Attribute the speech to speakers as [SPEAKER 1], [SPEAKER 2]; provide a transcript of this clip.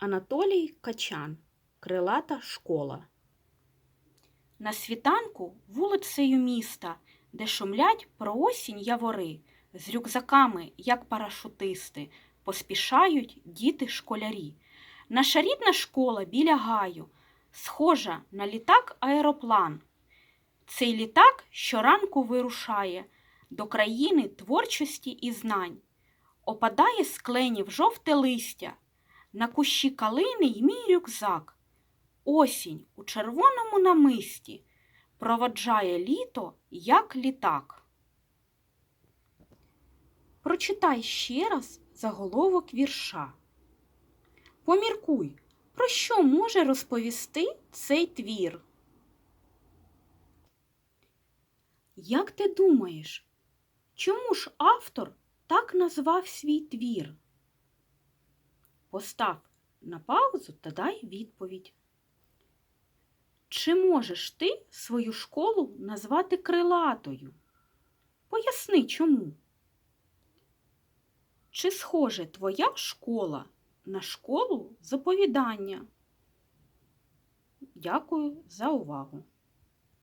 [SPEAKER 1] Анатолій Качан. Крилата школа. На світанку вулицею міста, де шумлять про осінь явори, з рюкзаками, як парашутисти, поспішають діти школярі. Наша рідна школа біля гаю, схожа на літак аероплан. Цей літак щоранку вирушає до країни творчості і знань. Опадає з кленів жовте листя, на кущі калини й мій рюкзак. Осінь у червоному намисті проводжає літо, як літак. Прочитай ще раз заголовок вірша. Поміркуй, про що може розповісти цей твір. Як ти думаєш, чому ж автор так назвав свій твір? Постав на паузу та дай відповідь. Чи можеш ти свою школу назвати крилатою? Поясни чому. Чи схоже твоя школа на школу заповідання? Дякую за увагу.